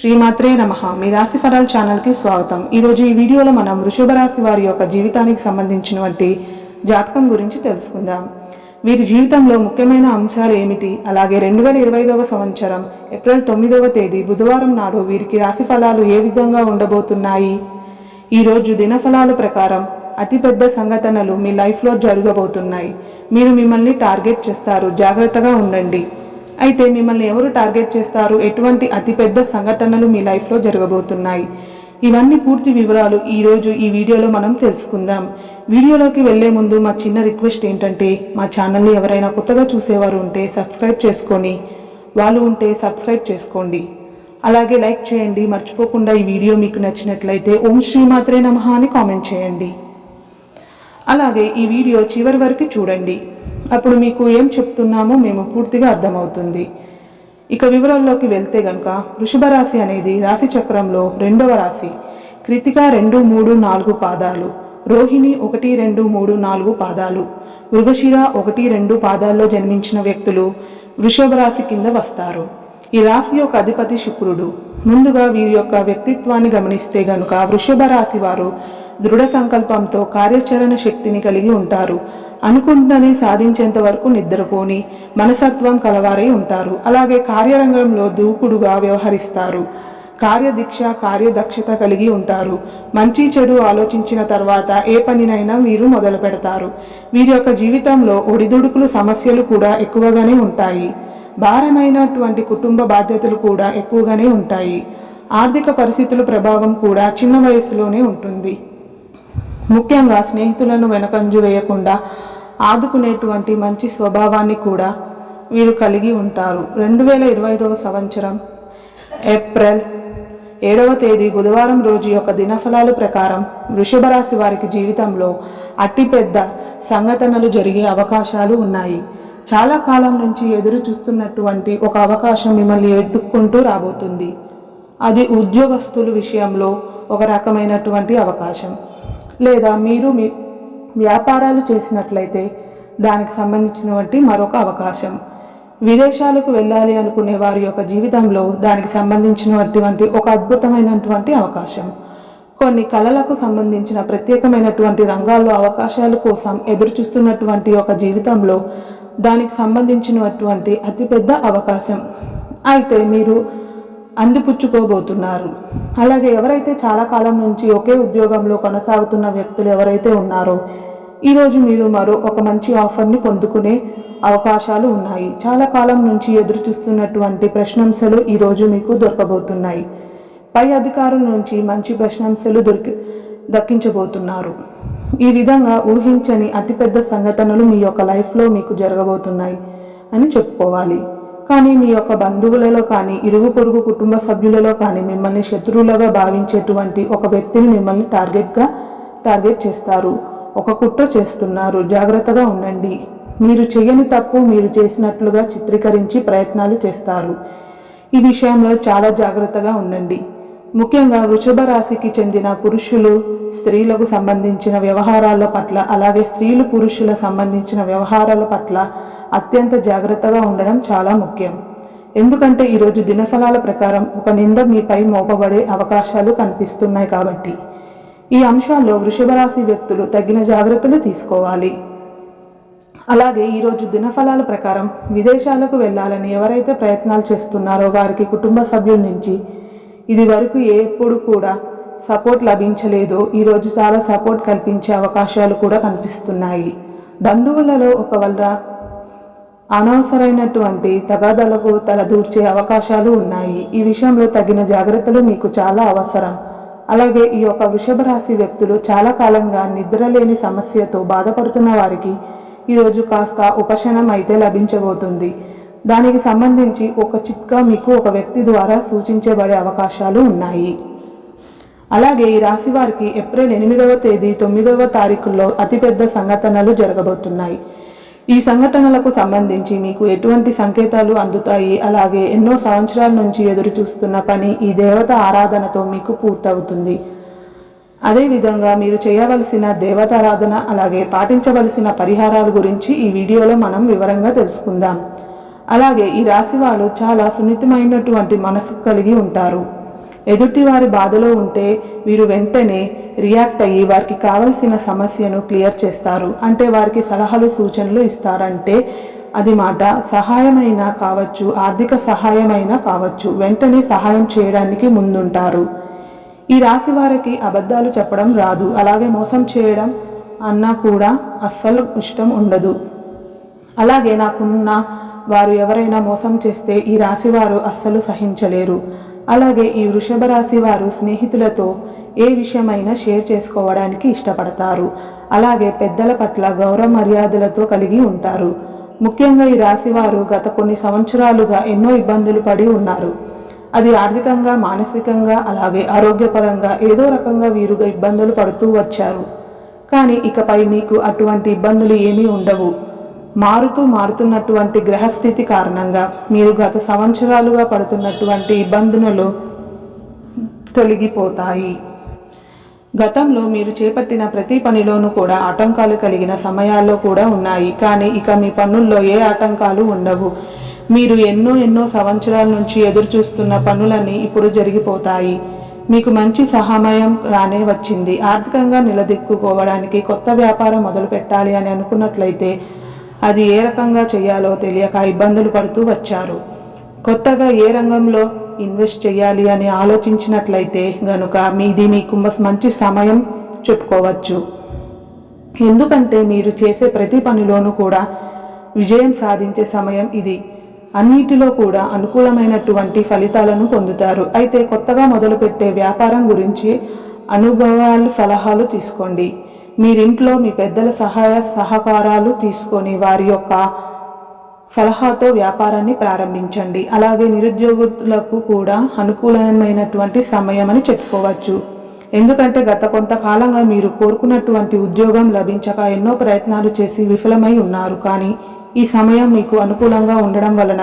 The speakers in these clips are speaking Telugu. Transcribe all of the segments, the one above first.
శ్రీమాత్రే నమ. మీ రాశి ఫలాల ఛానల్కి స్వాగతం. ఈరోజు ఈ వీడియోలో మనం వృషభ రాశి వారి యొక్క జీవితానికి సంబంధించినటువంటి జాతకం గురించి తెలుసుకుందాం. వీరి జీవితంలో ముఖ్యమైన అంశాలు ఏమిటి? అలాగే రెండు వేల ఇరవై ఐదవ సంవత్సరం ఏప్రిల్ తొమ్మిదవ తేదీ బుధవారం నాడు వీరికి రాశి ఫలాలు ఏ విధంగా ఉండబోతున్నాయి? ఈరోజు దినఫలాల ప్రకారం అతిపెద్ద సంఘటనలు మీ లైఫ్లో జరగబోతున్నాయి. మీరు మిమ్మల్ని టార్గెట్ చేస్తారు. జాగ్రత్తగా ఉండండి. అయితే మిమ్మల్ని ఎవరు టార్గెట్ చేస్తారు? ఎటువంటి అతిపెద్ద సంఘటనలు మీ లైఫ్లో జరగబోతున్నాయి? ఇవన్నీ పూర్తి వివరాలు ఈరోజు ఈ వీడియోలో మనం తెలుసుకుందాం. వీడియోలోకి వెళ్ళే ముందు మా చిన్న రిక్వెస్ట్ ఏంటంటే మా ఛానల్ని ఎవరైనా కొత్తగా చూసేవారు ఉంటే సబ్స్క్రైబ్ చేసుకొని వాళ్ళు ఉంటే సబ్స్క్రైబ్ చేసుకోండి. అలాగే లైక్ చేయండి. మర్చిపోకుండా ఈ వీడియో మీకు నచ్చినట్లయితే ఓం శ్రీమాత్రే నమః అని కామెంట్ చేయండి. అలాగే ఈ వీడియో చివరి వరకు చూడండి. అప్పుడు మీకు ఏం చెప్తున్నామో మేము పూర్తిగా అర్థమవుతుంది. ఇక వివరాల్లోకి వెళ్తే గనక వృషభ రాశి అనేది రాశి చక్రంలో రెండవ రాశి. కృతిక రెండు మూడు నాలుగు పాదాలు. రోహిణి ఒకటి రెండు మూడు నాలుగు పాదాలు. మృగశిర ఒకటి రెండు పాదాల్లో జన్మించిన వ్యక్తులు వృషభ రాశి కింద వస్తారు. ఈ రాశి యొక్క అధిపతి శుక్రుడు. ముందుగా వీరి యొక్క వ్యక్తిత్వాన్ని గమనిస్తే గనుక వృషభ రాశి వారు దృఢ సంకల్పంతో కార్యాచరణ శక్తిని కలిగి ఉంటారు. అనుకుంటున్నది సాధించేంత వరకు నిద్రపోని మనసత్వం కలవారై ఉంటారు. అలాగే కార్యరంగంలో దూకుడుగా వ్యవహరిస్తారు. కార్యదీక్ష కార్యదక్షత కలిగి ఉంటారు. మంచి చెడు ఆలోచించిన తర్వాత ఏ పనినైనా వీరు మొదలు పెడతారు. వీరి యొక్క జీవితంలో ఒడిదుడుకులు సమస్యలు కూడా ఎక్కువగానే ఉంటాయి. భారమైనటువంటి కుటుంబ బాధ్యతలు కూడా ఎక్కువగానే ఉంటాయి. ఆర్థిక పరిస్థితుల ప్రభావం కూడా చిన్న వయసులోనే ఉంటుంది. ముఖ్యంగా స్నేహితులను వెనకంజు వేయకుండా ఆదుకునేటువంటి మంచి స్వభావాన్ని కూడా వీరు కలిగి ఉంటారు. రెండు వేల ఇరవై ఐదవ సంవత్సరం ఏప్రిల్ ఏడవ తేదీ బుధవారం రోజు యొక్క దినఫలాలు ప్రకారం వృషభ రాశి వారికి జీవితంలో అతిపెద్ద సంఘటనలు జరిగే అవకాశాలు ఉన్నాయి. చాలా కాలం నుంచి ఎదురు చూస్తున్నటువంటి ఒక అవకాశం మిమ్మల్ని ఎత్తుక్కుంటూ రాబోతుంది. అది ఉద్యోగస్తుల విషయంలో ఒక రకమైనటువంటి అవకాశం. లేదా మీరు మీ వ్యాపారాలు చేసినట్లయితే దానికి సంబంధించినటువంటి మరొక అవకాశం. విదేశాలకు వెళ్ళాలి అనుకునే వారి యొక్క జీవితంలో దానికి సంబంధించినటువంటి ఒక అద్భుతమైనటువంటి అవకాశం. కొన్ని కళలకు సంబంధించిన ప్రత్యేకమైనటువంటి రంగాల్లో అవకాశాల కోసం ఎదురు చూస్తున్నటువంటి ఒక జీవితంలో దానికి సంబంధించినటువంటి అతిపెద్ద అవకాశం. అయితే మీరు అందిపుచ్చుకోబోతున్నారు. అలాగే ఎవరైతే చాలా కాలం నుంచి ఒకే ఉద్యోగంలో కొనసాగుతున్న వ్యక్తులు ఎవరైతే ఉన్నారో ఈరోజు మీరు మరో ఒక మంచి ఆఫర్ని పొందుకునే అవకాశాలు ఉన్నాయి. చాలా కాలం నుంచి ఎదురు చూస్తున్నటువంటి ప్రశ్నాంశాలు ఈరోజు మీకు దొరకబోతున్నాయి. పై అధికారుల నుంచి మంచి ప్రశ్నాంశాలు దొరికి దక్కించబోతున్నారు. ఈ విధంగా ఊహించని అతిపెద్ద సంఘటనలు మీ యొక్క లైఫ్లో మీకు జరగబోతున్నాయి అని చెప్పుకోవాలి. కానీ మీ యొక్క బంధువులలో కానీ ఇరుగు పొరుగు కుటుంబ సభ్యులలో కానీ మిమ్మల్ని శత్రువులుగా భావించేటువంటి ఒక వ్యక్తిని మిమ్మల్ని టార్గెట్గా టార్గెట్ చేస్తారు. ఒక కుట్ర చేస్తున్నారు. జాగ్రత్తగా ఉండండి. మీరు చేయని తప్పు మీరు చేసినట్లుగా చిత్రీకరించి ప్రయత్నాలు చేస్తారు. ఈ విషయంలో చాలా జాగ్రత్తగా ఉండండి. ముఖ్యంగా వృషభ రాశికి చెందిన పురుషులు స్త్రీలకు సంబంధించిన వ్యవహారాల పట్ల అలాగే స్త్రీలు పురుషుల సంబంధించిన వ్యవహారాల పట్ల అత్యంత జాగ్రత్తగా ఉండడం చాలా ముఖ్యం. ఎందుకంటే ఈరోజు దినఫలాల ప్రకారం ఒక నింద మీపై మోపబడే అవకాశాలు కనిపిస్తున్నాయి కాబట్టి. ఈ అంశాల్లో వృషభరాశి వ్యక్తులు తగిన జాగ్రత్తలు తీసుకోవాలి. అలాగే ఈరోజు దినఫలాల ప్రకారం విదేశాలకు వెళ్ళాలని ఎవరైతే ప్రయత్నాలు చేస్తున్నారో వారికి కుటుంబ సభ్యుల నుంచి ఇది వరకు ఎప్పుడు కూడా సపోర్ట్ లభించలేదో. ఈరోజు చాలా సపోర్ట్ కల్పించే అవకాశాలు కూడా కనిపిస్తున్నాయి. బంధువులలో ఒక అనవసరమైనటువంటి తగాదాలకు తలదూర్చే అవకాశాలు ఉన్నాయి. ఈ విషయంలో తగిన జాగ్రత్తలు మీకు చాలా అవసరం. అలాగే ఈ యొక్క వృషభ రాశి వ్యక్తులు చాలా కాలంగా నిద్రలేని సమస్యతో బాధపడుతున్న వారికి ఈరోజు కాస్త ఉపశమనం అయితే లభించబోతుంది. దానికి సంబంధించి ఒక చిట్కా మీకు ఒక వ్యక్తి ద్వారా సూచించబడే అవకాశాలు ఉన్నాయి. అలాగే ఈ రాశి వారికి ఏప్రిల్ ఎనిమిదవ తేదీ తొమ్మిదవ తారీఖుల్లో అతిపెద్ద సంఘటనలు జరగబోతున్నాయి. ఈ సంఘటనలకు సంబంధించి మీకు ఎటువంటి సంకేతాలు అందుతాయి? అలాగే ఎన్నో సంవత్సరాల నుంచి ఎదురు చూస్తున్న పని ఈ దేవత ఆరాధనతో మీకు పూర్తవుతుంది. అదేవిధంగా మీరు చేయవలసిన దేవతారాధన అలాగే పాటించవలసిన పరిహారాల గురించి ఈ వీడియోలో మనం వివరంగా తెలుసుకుందాం. అలాగే ఈ రాశి వాళ్ళు చాలా సున్నితమైనటువంటి మనసు కలిగి ఉంటారు. ఎదుటి వారి బాధలో ఉంటే వీరు వెంటనే రియాక్ట్ అయ్యి వారికి కావలసిన సమస్యను క్లియర్ చేస్తారు. అంటే వారికి సలహాలు సూచనలు ఇస్తారంటే అది మాట సహాయమైనా కావచ్చు ఆర్థిక సహాయమైనా కావచ్చు. వెంటనే సహాయం చేయడానికి ముందుంటారు. ఈ రాశి వారికి అబద్ధాలు చెప్పడం రాదు. అలాగే మోసం చేయడం అన్నా కూడా అస్సలు ఇష్టం ఉండదు. అలాగే నాకున్న వారు ఎవరైనా మోసం చేస్తే ఈ రాశి వారు అస్సలు సహించలేరు. అలాగే ఈ వృషభ రాశి వారు స్నేహితులతో ఏ విషయమైనా షేర్ చేసుకోవడానికి ఇష్టపడతారు. అలాగే పెద్దల పట్ల గౌరవ మర్యాదలతో కలిగి ఉంటారు. ముఖ్యంగా ఈ రాశి వారు గత కొన్ని సంవత్సరాలుగా ఎన్నో ఇబ్బందులు పడి ఉన్నారు. అది ఆర్థికంగా మానసికంగా అలాగే ఆరోగ్యపరంగా ఏదో రకంగా వీరుగా ఇబ్బందులు పడుతూ వచ్చారు. కానీ ఇకపై మీకు అటువంటి ఇబ్బందులు ఏమీ ఉండవు. మారుతూ మారుతున్నటువంటి గ్రహస్థితి కారణంగా మీరు గత సంవత్సరాలుగా పడుతున్నటువంటి ఇబ్బందులు తొలగిపోతాయి. గతంలో మీరు చేపట్టిన ప్రతి పనిలోనూ కూడా ఆటంకాలు కలిగిన సమయాల్లో కూడా ఉన్నాయి. కానీ ఇక మీ పనుల్లో ఏ ఆటంకాలు ఉండవు. మీరు ఎన్నో ఎన్నో సంవత్సరాల నుంచి ఎదురు చూస్తున్న పనులన్నీ ఇప్పుడు జరిగిపోతాయి. మీకు మంచి సహాయం రానే వచ్చింది. ఆర్థికంగా నిలదొక్కుకోవడానికి కొత్త వ్యాపారం మొదలు పెట్టాలి అని అనుకున్నట్లయితే అది ఏ రకంగా చేయాలో తెలియక ఇబ్బందులు పడుతూ వచ్చారు. కొత్తగా ఏ రంగంలో ఇన్వెస్ట్ చేయాలి అని ఆలోచించినట్లయితే గనుక మీది మీకు మంచి సమయం చెప్పుకోవచ్చు. ఎందుకంటే మీరు చేసే ప్రతి పనిలోనూ కూడా విజయం సాధించే సమయం ఇది. అన్నిటిలో కూడా అనుకూలమైనటువంటి ఫలితాలను పొందుతారు. అయితే కొత్తగా మొదలుపెట్టే వ్యాపారం గురించి అనుభవాలు సలహాలు తీసుకోండి. మీరింట్లో మీ పెద్దల సహాయ సహకారాలు తీసుకొని వారి యొక్క సలహాతో వ్యాపారాన్ని ప్రారంభించండి. అలాగే నిరుద్యోగులకు కూడా అనుకూలమైనటువంటి సమయం అని చెప్పుకోవచ్చు. ఎందుకంటే గత కొంతకాలంగా మీరు కోరుకున్నటువంటి ఉద్యోగం లభించక ఎన్నో ప్రయత్నాలు చేసి విఫలమై ఉన్నారు. కానీ ఈ సమయం మీకు అనుకూలంగా ఉండడం వలన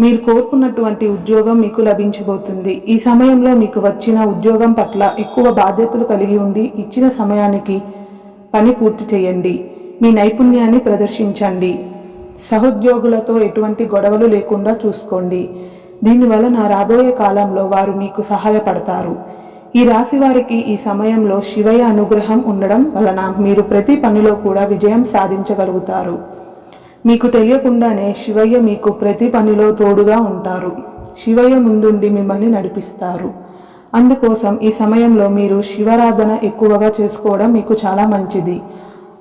మీరు కోరుకున్నటువంటి ఉద్యోగం మీకు లభించబోతుంది. ఈ సమయంలో మీకు వచ్చిన ఉద్యోగం పట్ల ఎక్కువ బాధ్యతలు కలిగి ఉండి ఇచ్చిన సమయానికి పని పూర్తి చేయండి. మీ నైపుణ్యాన్ని ప్రదర్శించండి. సహోద్యోగులతో ఎటువంటి గొడవలు లేకుండా చూసుకోండి. దీనివలన రాబోయే కాలంలో వారు మీకు సహాయపడతారు. ఈ రాశి వారికి ఈ సమయంలో శివయ్య అనుగ్రహం ఉండడం వలన మీరు ప్రతి పనిలో కూడా విజయం సాధించగలుగుతారు. మీకు తెలియకుండానే శివయ్య మీకు ప్రతి పనిలో తోడుగా ఉంటారు. శివయ్య ముందుండి మిమ్మల్ని నడిపిస్తారు. అందుకోసం ఈ సమయంలో మీరు శివారాధన ఎక్కువగా చేసుకోవడం మీకు చాలా మంచిది.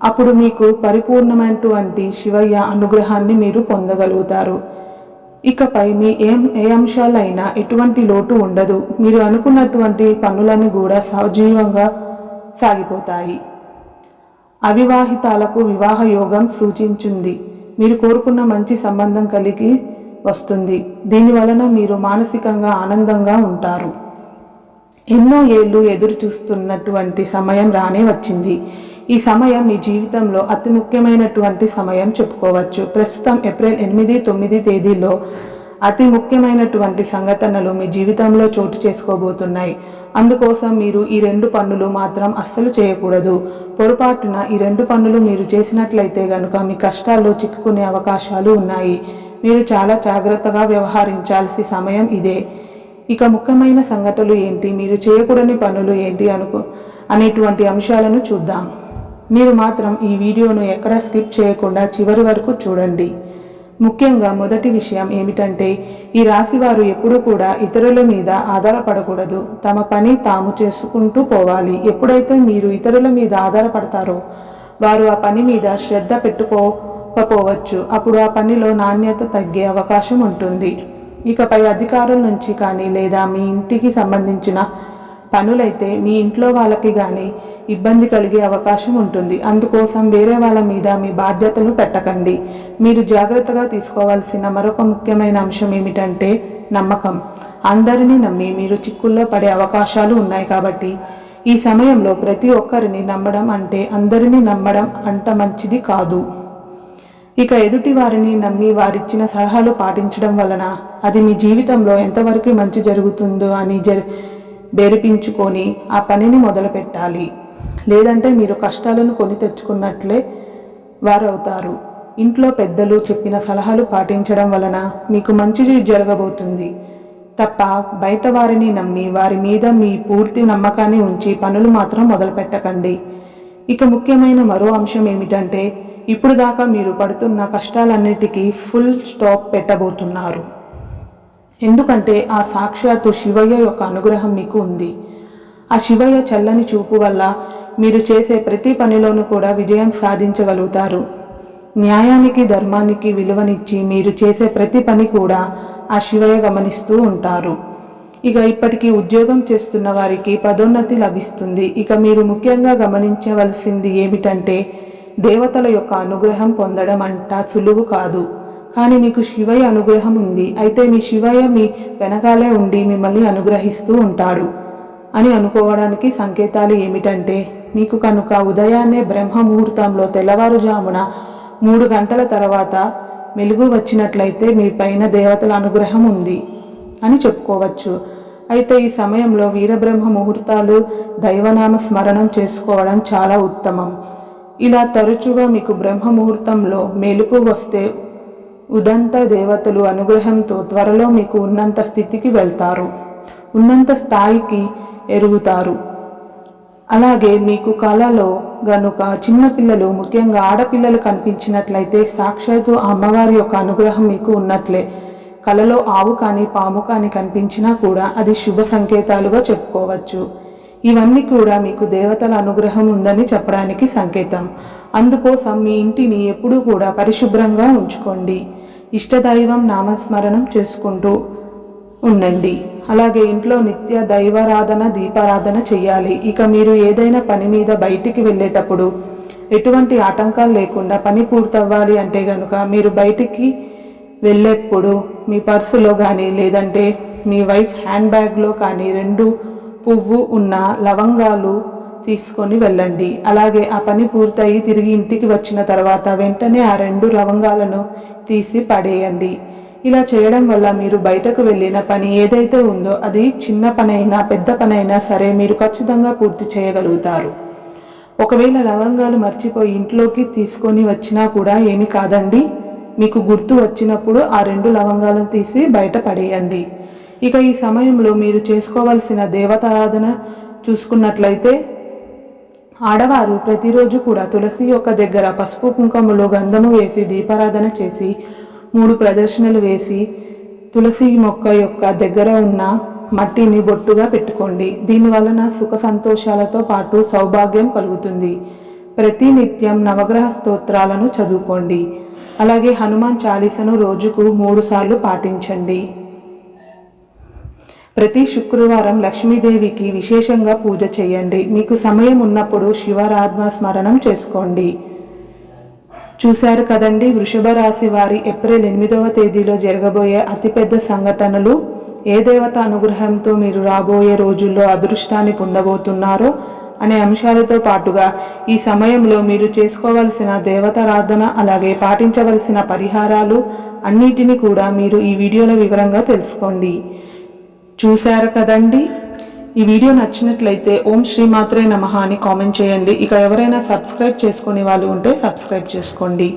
అప్పుడు మీకు పరిపూర్ణమైనటువంటి శివయ్య అనుగ్రహాన్ని మీరు పొందగలుగుతారు. ఇకపై మీ ఏం ఏ అంశాలైనా ఎటువంటి లోటు ఉండదు. మీరు అనుకున్నటువంటి పనులన్నీ కూడా సజీవంగా సాగిపోతాయి. అవివాహితాలకు వివాహ యోగం సూచించింది. మీరు కోరుకున్న మంచి సంబంధం కలిగి వస్తుంది. దీని వలన మీరు మానసికంగా ఆనందంగా ఉంటారు. ఎన్నో ఏళ్ళు ఎదురు చూస్తున్నటువంటి సమయం రానే వచ్చింది. ఈ సమయం మీ జీవితంలో అతి ముఖ్యమైనటువంటి సమయం చెప్పుకోవచ్చు. ప్రస్తుతం ఏప్రిల్ ఎనిమిది తొమ్మిది తేదీలో అతి ముఖ్యమైనటువంటి సంఘటనలు మీ జీవితంలో చోటు చేసుకోబోతున్నాయి. అందుకోసం మీరు ఈ రెండు పనులు మాత్రం అస్సలు చేయకూడదు. పొరపాటున ఈ రెండు పనులు మీరు చేసినట్లయితే గనుక మీ కష్టాల్లో చిక్కుకునే అవకాశాలు ఉన్నాయి. మీరు చాలా జాగ్రత్తగా వ్యవహరించాల్సి సమయం ఇదే. ఇక ముఖ్యమైన సంఘటనలు ఏంటి? మీరు చేయకూడని పనులు ఏంటి అనుకో? అనేటువంటి అంశాలను చూద్దాం. మీరు మాత్రం ఈ వీడియోను ఎక్కడా స్కిప్ చేయకుండా చివరి వరకు చూడండి. ముఖ్యంగా మొదటి విషయం ఏమిటంటే ఈ రాశివారు ఎప్పుడూ కూడా ఇతరుల మీద ఆధారపడకూడదు. తమ పని తాము చేసుకుంటూ పోవాలి. ఎప్పుడైతే మీరు ఇతరుల మీద ఆధారపడతారో వారు ఆ పని మీద శ్రద్ధ పెట్టుకోకపోవచ్చు. అప్పుడు ఆ పనిలో నాణ్యత తగ్గే అవకాశం ఉంటుంది. ఇకపై అధికారుల నుంచి కానీ లేదా మీ ఇంటికి సంబంధించిన పనులైతే మీ ఇంట్లో వాళ్ళకి కానీ ఇబ్బంది కలిగే అవకాశం ఉంటుంది. అందుకోసం వేరే వాళ్ళ మీద మీ బాధ్యతలు పెట్టకండి. మీరు జాగ్రత్తగా తీసుకోవాల్సిన మరొక ముఖ్యమైన అంశం ఏమిటంటే నమ్మకం. అందరినీ నమ్మి మీరు చిక్కుల్లో పడే అవకాశాలు ఉన్నాయి కాబట్టి ఈ సమయంలో ప్రతి ఒక్కరిని నమ్మడం అంటే అందరినీ నమ్మడం అంత మంచిది కాదు. ఇక ఎదుటి వారిని నమ్మి వారిచ్చిన సలహాలు పాటించడం వలన అది మీ జీవితంలో ఎంతవరకు మంచి జరుగుతుందో అని జరి బెరిపించుకొని ఆ పనిని మొదలు పెట్టాలి లేదంటే మీరు కష్టాలను కొని తెచ్చుకున్నట్లే వారు అవుతారు ఇంట్లో పెద్దలు చెప్పిన సలహాలు పాటించడం వలన మీకు మంచి జరగబోతుంది. తప్ప బయట వారిని నమ్మి వారి మీద మీ పూర్తి నమ్మకాన్ని ఉంచి పనులు మాత్రం మొదలుపెట్టకండి. ఇక ముఖ్యమైన మరో అంశం ఏమిటంటే ఇప్పుడు దాకా మీరు పడుతున్న కష్టాలన్నిటికీ ఫుల్ స్టాప్ పెట్టబోతున్నారు. ఎందుకంటే ఆ సాక్షాత్తు శివయ్య యొక్క అనుగ్రహం మీకు ఉంది. ఆ శివయ్య చల్లని చూపు వల్ల మీరు చేసే ప్రతి పనిలోనూ కూడా విజయం సాధించగలుగుతారు. న్యాయానికి ధర్మానికి విలువనిచ్చి మీరు చేసే ప్రతి పని కూడా ఆ శివయ్య గమనిస్తూ ఉంటారు. ఇక ఇప్పటికీ ఉద్యోగం చేస్తున్న వారికి పదోన్నతి లభిస్తుంది. ఇక మీరు ముఖ్యంగా గమనించవలసింది ఏమిటంటే దేవతల యొక్క అనుగ్రహం పొందడం అంట సులువు కాదు. కానీ మీకు శివయ్య అనుగ్రహం ఉంది. అయితే మీ శివయ్య మీ వెనకాలే ఉండి మిమ్మల్ని అనుగ్రహిస్తూ ఉంటాడు. అని అనుకోవడానికి సంకేతాలు ఏమిటంటే మీకు కనుక ఉదయాన్నే బ్రహ్మ ముహూర్తంలో తెల్లవారుజామున మూడు గంటల తర్వాత మెలుగు వచ్చినట్లయితే మీ పైన దేవతల అనుగ్రహం ఉంది అని చెప్పుకోవచ్చు. అయితే ఈ సమయంలో వీరబ్రహ్మ ముహూర్తాలు దైవనామ స్మరణం చేసుకోవడం చాలా ఉత్తమం. ఇలా తరచుగా మీకు బ్రహ్మ ముహూర్తంలో మెలకు వస్తే ఉదంత దేవతలు అనుగ్రహంతో త్వరలో మీకు ఉన్నంత స్థితికి వెళ్తారు. ఉన్నంత స్థాయికి ఎరుగుతారు. అలాగే మీకు కళలో గనుక చిన్నపిల్లలు ముఖ్యంగా ఆడపిల్లలు కనిపించినట్లయితే సాక్షాత్తు అమ్మవారి యొక్క అనుగ్రహం మీకు ఉన్నట్లే. కలలో ఆవు కానీ పాము కానీ కనిపించినా కూడా అది శుభ సంకేతాలుగా చెప్పుకోవచ్చు. ఇవన్నీ కూడా మీకు దేవతల అనుగ్రహం ఉందని చెప్పడానికి సంకేతం. అందుకోసం మీ ఇంటిని ఎప్పుడూ కూడా పరిశుభ్రంగా ఉంచుకోండి. ఇష్టదైవం నామస్మరణం చేసుకుంటూ ఉండండి. అలాగే ఇంట్లో నిత్య దైవారాధన దీపారాధన చేయాలి ఇక మీరు ఏదైనా పని మీద బయటికి వెళ్ళేటప్పుడు ఎటువంటి ఆటంకాలు లేకుండా పని పూర్తవ్వాలి అంటే కనుక మీరు బయటికి వెళ్ళేప్పుడు మీ పర్సులో కానీ లేదంటే మీ వైఫ్ హ్యాండ్ బ్యాగ్లో కానీ రెండు పువ్వు ఉన్న లవంగాలు తీసుకొని వెళ్ళండి. అలాగే ఆ పని పూర్తయి తిరిగి ఇంటికి వచ్చిన తర్వాత వెంటనే ఆ రెండు లవంగాలను తీసి పడేయండి. ఇలా చేయడం వల్ల మీరు బయటకు వెళ్ళిన పని ఏదైతే ఉందో అది చిన్న పనైనా పెద్ద పనైనా సరే మీరు ఖచ్చితంగా పూర్తి చేయగలుగుతారు. ఒకవేళ లవంగాలు మర్చిపోయి ఇంట్లోకి తీసుకొని వచ్చినా కూడా ఏమి కాదండి. మీకు గుర్తు వచ్చినప్పుడు ఆ రెండు లవంగాలను తీసి బయట పడేయండి. ఇక ఈ సమయంలో మీరు చేసుకోవలసిన దేవతారాధన చూసుకున్నట్లయితే ఆడవారు ప్రతిరోజు కూడా తులసి యొక్క దగ్గర పసుపు కుంకుమలో గంధము వేసి దీపారాధన చేసి మూడు ప్రదర్శనలు వేసి తులసి మొక్క యొక్క దగ్గర ఉన్న మట్టిని బొట్టుగా పెట్టుకోండి. దీని వలన సుఖ సంతోషాలతో పాటు సౌభాగ్యం కలుగుతుంది. ప్రతి నిత్యం నవగ్రహ స్తోత్రాలను చదువుకోండి. అలాగే హనుమాన్ చాలీసను రోజుకు మూడు సార్లు పాటించండి. ప్రతి శుక్రవారం లక్ష్మీదేవికి విశేషంగా పూజ చేయండి. మీకు సమయం ఉన్నప్పుడు శివరాత్మ స్మరణం చేసుకోండి. చూశారు కదండి వృషభ రాశి వారి ఏప్రిల్ ఎనిమిదవ తేదీలో జరగబోయే అతిపెద్ద సంఘటనలు ఏ దేవత అనుగ్రహంతో మీరు రాబోయే రోజుల్లో అదృష్టాన్ని పొందబోతున్నారో అనే అంశాలతో పాటుగా ఈ సమయంలో మీరు చేసుకోవలసిన దేవతారాధన అలాగే పాటించవలసిన పరిహారాలు అన్నిటినీ కూడా మీరు ఈ వీడియోలో వివరంగా తెలుసుకోండి. చూశారు కదండి? ఈ వీడియో నచ్చినట్లయితే ఓం శ్రీమాత్రే నమ అని కామెంట్ చేయండి. ఇక ఎవరైనా సబ్స్క్రైబ్ చేసుకునే వాళ్ళు ఉంటే సబ్స్క్రైబ్ చేసుకోండి.